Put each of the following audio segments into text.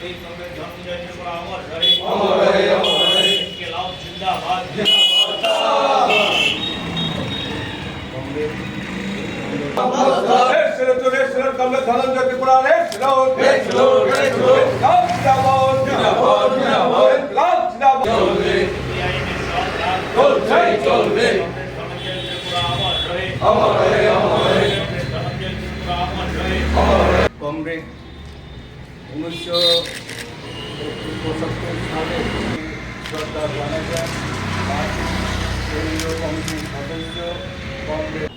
शहीद comrade John Vijay Tripura अमर रहे अमर रहे अमर रहे इसके अलावा जिंदाबाद अमर रहे अमर रहे উনিশশো পঁচাত্তর সালে সরকার জানাজা কেন্দ্রীয় কমিটির সদস্য কংগ্রেস।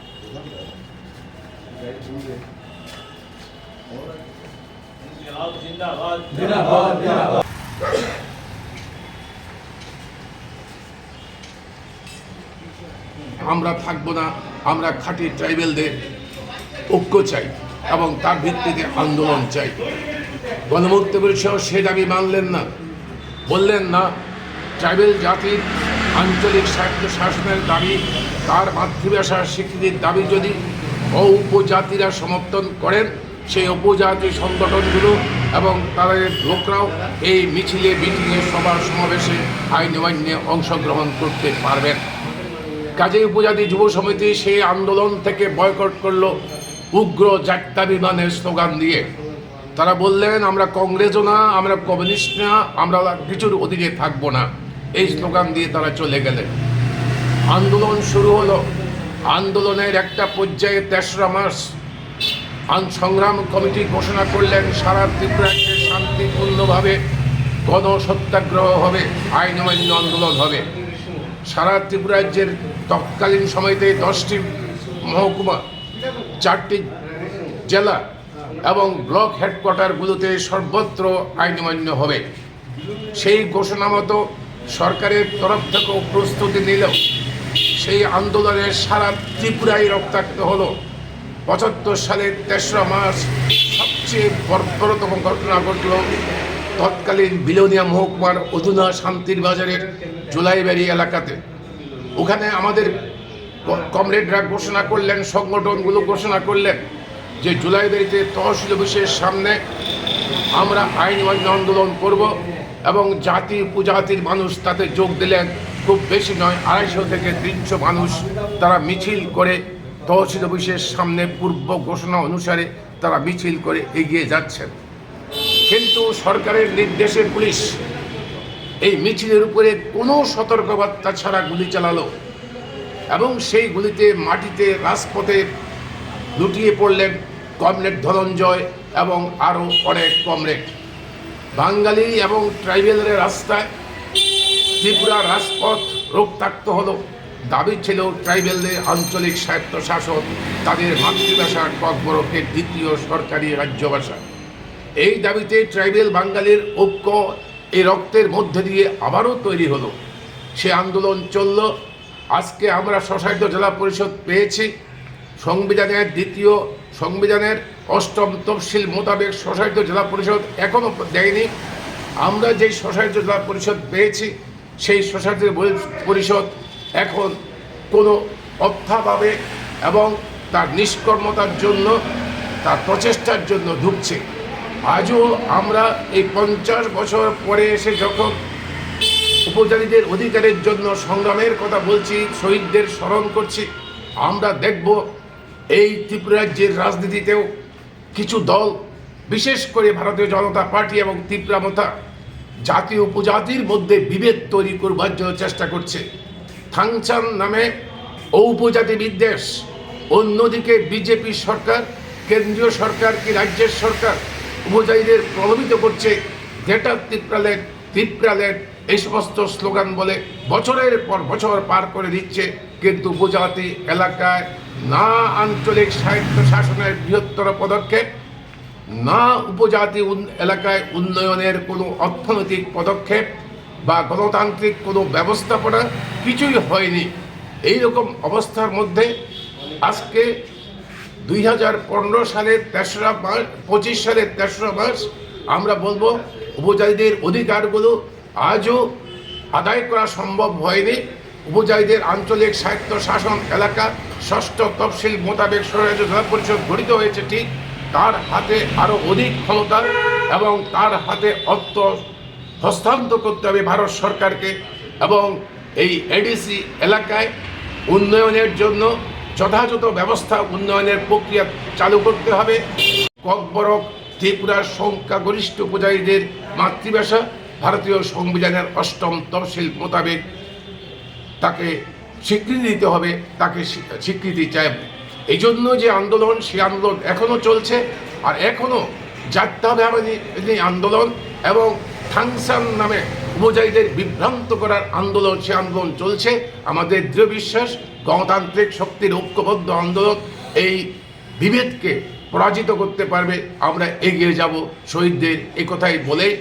জিন্দাবাদ জিন্দাবাদ জিন্দাবাদ। আমরা থাকব না আমরা খাঁটি ট্রাইবেলদের ঐক্য চাই এবং তার ভিত্তিতে আন্দোলন চাই। গণমুক্তি পরিষদ সে দাবি মানলেন না। বললেন, না, ট্রাইবেল জাতির আঞ্চলিক স্বায়ত্ত শাসনের দাবি, তার মাতৃভাষার স্বীকৃতির দাবি যদি উপজাতিরা সমর্থন করেন, সেই উপজাতি সংগঠনগুলো এবং তাদের লোকরাও এই মিছিলে, মিটিংয়ে সভা সমাবেশে আইন অমান্যে অংশগ্রহণ করতে পারবেন। কাজে উপজাতি যুব সমিতি সেই আন্দোলন থেকে বয়কট করল উগ্র জাট্টা বিমানের স্লোগান দিয়ে। তারা বললেন, আমরা কংগ্রেসও না, আমরা কমিউনিস্ট না, আমরা কিছুর অধীনে থাকব না। এই স্লোগান দিয়ে তারা চলে গেলেন। আন্দোলন শুরু হলো। আন্দোলনের একটা পর্যায়ে তেসরা আন সংগ্রাম কমিটি ঘোষণা করলেন, সারা ত্রিপুরাকে শান্তিপূর্ণভাবে গণসত্যাগ্রহ হবে আইন অমান্য আন্দোলন হবে। সারা ত্রিপুরাজ্যের তৎকালীন সময়তে দশটি মহকুমা, চারটি জেলা এবং ব্লক হেডকোয়ার্টারগুলোতে সর্বত্র আইনমান্য হবে। সেই ঘোষণা মতো সরকারের তরফ থেকেও প্রস্তুতি নিলেও সেই আন্দোলনের সারা ত্রিপুরায় রক্তাক্ত হলো। পঁচাত্তর সালের তেসরা মার্চ সবচেয়ে বর্বরতম ঘটনা ঘটল তৎকালীন বিলোনিয়া মহকুমার অধুনা শান্তির বাজারের জুলাইবাড়ি এলাকাতে। ওখানে আমাদের কমরেডরা ঘোষণা করলেন, সংগঠনগুলো ঘোষণা করলেন যে জুলাইবাড়িতে তহসিল অফিসের সামনে আমরা আইন অমান্য আন্দোলন করব এবং জাতি উপজাতির মানুষ তাতে যোগ দিলেন। খুব বেশি নয়, আড়াইশো থেকে তিনশো মানুষ তারা মিছিল করে তহসিল অফিসের সামনে পূর্ব ঘোষণা অনুসারে তারা মিছিল করে এগিয়ে যাচ্ছেন। কিন্তু সরকারের নির্দেশে পুলিশ এই মিছিলের উপরে কোনো সতর্কবার্তা ছাড়া গুলি চালালো এবং সেই গুলিতে মাটিতে রাজপথে লুটিয়ে পড়লেন কমরেড ধনঞ্জয় এবং আরও অনেক কমরেড বাঙালি এবং ট্রাইবেলের রাস্তায় ত্রিপুরা রাজপথ রক্তাক্ত হলো। দাবি ছিল ট্রাইবেলদের আঞ্চলিক স্বায়ত্তশাসন, তাদের মাতৃভাষা ককবরকের দ্বিতীয় সরকারি রাজ্য ভাষা এই দাবিতে ট্রাইবেল বাঙালির ঐক্য এই রক্তের মধ্যে দিয়ে আবারও তৈরি হলো। সে আন্দোলন চলল। আজকে আমরা স্বশাসিত জেলা পরিষদ পেয়েছি। সংবিধানের দ্বিতীয় সংবিধানের অষ্টম তফসিল মোতাবেক স্বশাসিত জেলা পরিষদ এখনও দেয়নি। আমরা যেই স্বশাসিত জেলা পরিষদ পেয়েছি, সেই স্বশাসিত পরিষদ এখন কোনো অর্থাভাবে এবং তার নিষ্কর্মতার জন্য, তার প্রচেষ্টার জন্য ঢুকছে। আজও আমরা এই পঞ্চাশ বছর পরে এসে যখন উপজাতিদের অধিকারের জন্য সংগ্রামের কথা বলছি, শহীদদের স্মরণ করছি, আমরা দেখব এই ত্রিপুরা রাজ্যের রাজনীতিতেও কিছু দল, বিশেষ করে ভারতীয় জনতা পার্টি এবং ত্রিপুরামতা জাতি উপজাতির মধ্যে বিভেদ তৈরি করবার জন্য চেষ্টা করছে। থাংচান নামে উপজাতি বিদ্বেষ। অন্যদিকে বিজেপি সরকার, কেন্দ্রীয় সরকার কি রাজ্যের সরকার উপজাতিদের প্রভাবিত করছে? গ্রেটার ত্রিপ্রালেট ত্রিপ্রালেট এই সমস্ত স্লোগান বলে বছরের পর বছর পার করে দিচ্ছে কিন্তু উপজাতি এলাকায় না আঞ্চলিক সাহিত্য শাসনের বৃহত্তর পদক্ষেপ, না উপজাতি এলাকায় উন্নয়নের কোনো অর্থনৈতিক পদক্ষেপ বা গণতান্ত্রিক কোনো ব্যবস্থাপনা কিছুই হয়নি। এই রকম অবস্থার মধ্যে আজকে দুই হাজার পনেরো সালের তেসরা মার্চ, পঁচিশ সালের তেসরা মার্চ আমরা বলব উপজাতিদের অধিকারগুলো আজও আদায় করা সম্ভব হয়নি। উপজাতিদের আঞ্চলিক সাহিত্য শাসন এলাকা ষষ্ঠ তফসিল মোতাবেক স্বরাজ্য জেলা পরিষদ গঠিত হয়েছে, ঠিক তার হাতে আরও অধিক ক্ষমতা এবং তার হাতে অর্থ হস্তান্তর করতে হবে ভারত সরকারকে এবং এই এডিসি এলাকায় উন্নয়নের জন্য যথাযথ ব্যবস্থা উন্নয়নের প্রক্রিয়া চালু করতে হবে। ককবরক, ত্রিপুরার সংখ্যাগরিষ্ঠ পূজারীদের মাতৃভাষা ভারতীয় সংবিধানের অষ্টম তফসিল মোতাবেক স্বীকৃতি দিতে হবে, তাকে স্বীকৃতি চাই। এই জন্য যে আন্দোলন সে আন্দোলন এখনও চলছে আর এখনও জাতীয়ভাবাদী এই আন্দোলন এবং থাংসান নামে উপজাতিদের বিভ্রান্ত করার আন্দোলন, সে আন্দোলন চলছে। আমাদের দৃঢ় বিশ্বাস, গণতান্ত্রিক শক্তির ঐক্যবদ্ধ আন্দোলন এই বিভেদকে পরাজিত করতে পারবে। আমরা এগিয়ে যাব শহীদদের এ কথাই বলে